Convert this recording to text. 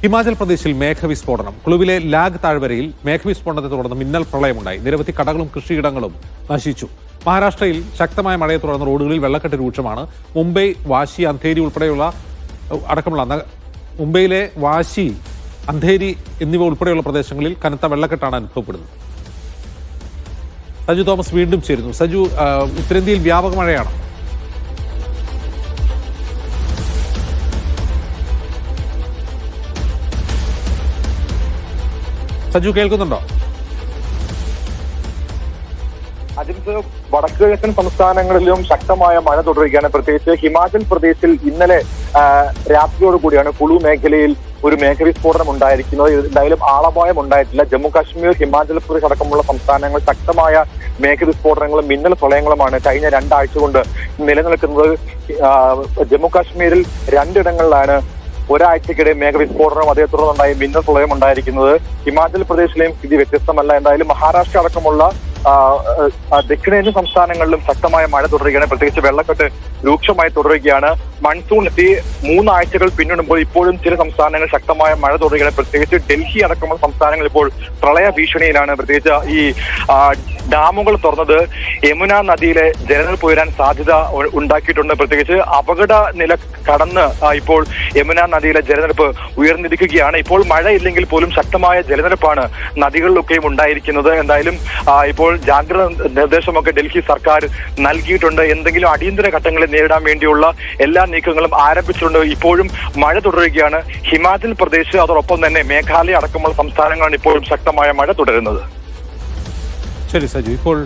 ഹിമാചൽ പ്രദേശിൽ മേഘവിസ്ഫോടനം കുളുവിലെ ലാഗ് താഴ്വരയിൽ മേഘവിസ്ഫോടനത്തെ തുടർന്ന് മിന്നൽ പ്രളയമുണ്ടായി. നിരവധി കടകളും കൃഷിയിടങ്ങളും നശിച്ചു. മഹാരാഷ്ട്രയിൽ ശക്തമായ മഴയെ തുടർന്ന് റോഡുകളിൽ വെള്ളക്കെട്ട് രൂക്ഷമാണ്. മുംബൈ വാശി അന്ധേരി ഉൾപ്പെടെയുള്ള അടക്കമുള്ള മുംബൈയിലെ വാശി അന്ധേരി എന്നിവ ഉൾപ്പെടെയുള്ള പ്രദേശങ്ങളിൽ കനത്ത വെള്ളക്കെട്ടാണ് അനുഭവപ്പെടുന്നത്. സജു തോമസ് വീണ്ടും ചേരുന്നു. സജു ഉത്തരേന്ത്യയിൽ വ്യാപക മഴയാണ്. സജു കേൾക്കുന്നുണ്ടോ? അജിത് വടക്കു കിഴക്കൻ സംസ്ഥാനങ്ങളിലും ശക്തമായ മഴ തുടരുകയാണ്. പ്രത്യേകിച്ച് ഹിമാചൽ പ്രദേശിൽ ഇന്നലെ രാത്രിയോടുകൂടിയാണ് രാത്രിയോട് കൂടിയാണ് കുളു മേഖലയിൽ ഒരു മേഘവിസ്ഫോടനം ഉണ്ടായിരിക്കുന്നത്. എന്തായാലും ആളപായം ഉണ്ടായിട്ടില്ല. ജമ്മു കാശ്മീർ ഹിമാചൽ പ്രദേശ് അടക്കമുള്ള സംസ്ഥാനങ്ങൾ ശക്തമായ മേഘവിസ്ഫോടനങ്ങളും മിന്നൽ പ്രളയങ്ങളുമാണ് കഴിഞ്ഞ രണ്ടാഴ്ച കൊണ്ട് നിലനിൽക്കുന്നത്. ജമ്മു കാശ്മീരിൽ രണ്ടിടങ്ങളിലാണ് ഒരാഴ്ചക്കിടെ മേഘവിസ്ഫോടനം അതേ തുടർന്നുണ്ടായ. മിന്നൽ പ്രളയം ഉണ്ടായിരിക്കുന്നത് ഹിമാചൽ പ്രദേശിലെയും സ്ഥിതി വ്യത്യസ്തമല്ല. എന്തായാലും മഹാരാഷ്ട്ര അടക്കമുള്ള ദക്ഷിണേന്ത്യൻ സംസ്ഥാനങ്ങളിലും ശക്തമായ മഴ തുടരുകയാണ്. പ്രത്യേകിച്ച് വെള്ളക്കെട്ട് രൂക്ഷമായി തുടരുകയാണ്. മൺസൂൺ എത്തി മൂന്നാഴ്ചകൾ പിന്നിടുമ്പോൾ ഇപ്പോഴും ചില സംസ്ഥാനങ്ങൾ ശക്തമായ മഴ തുടരുകയാണ്. പ്രത്യേകിച്ച് ഡൽഹി അടക്കമുള്ള സംസ്ഥാനങ്ങൾ ഇപ്പോൾ പ്രളയ ഭീഷണിയിലാണ്. പ്രത്യേകിച്ച് ഈ ഡാമുകൾ തുറന്നത് യമുന നദിയിലെ ജലനിരപ്പ് ഉയരാൻ സാധ്യത ഉണ്ടാക്കിയിട്ടുണ്ട്. പ്രത്യേകിച്ച് അപകട നില കടന്ന് ഇപ്പോൾ യമുന നദിയിലെ ജലനിരപ്പ് ഉയർന്നിരിക്കുകയാണ്. ഇപ്പോൾ മഴയില്ലെങ്കിൽ പോലും ശക്തമായ ജലനിരപ്പാണ് നദികളിലൊക്കെയും ഉണ്ടായിരിക്കുന്നത്. എന്തായാലും ഇപ്പോൾ ജാഗ്രത നിർദ്ദേശമൊക്കെ ഡൽഹി സർക്കാർ നൽകിയിട്ടുണ്ട്. എന്തെങ്കിലും അടിയന്തര ഘട്ടങ്ങളെ നേരിടാൻ വേണ്ടിയുള്ള എല്ലാ നീക്കങ്ങളും ആരംഭിച്ചിട്ടുണ്ട്. ഇപ്പോഴും മഴ തുടരുകയാണ്. ഹിമാചൽ പ്രദേശ് അതോടൊപ്പം തന്നെ മേഘാലയ അടക്കമുള്ള സംസ്ഥാനങ്ങളാണ് ഇപ്പോഴും ശക്തമായ മഴ തുടരുന്നത്. ശരി സജു. ഇപ്പോൾ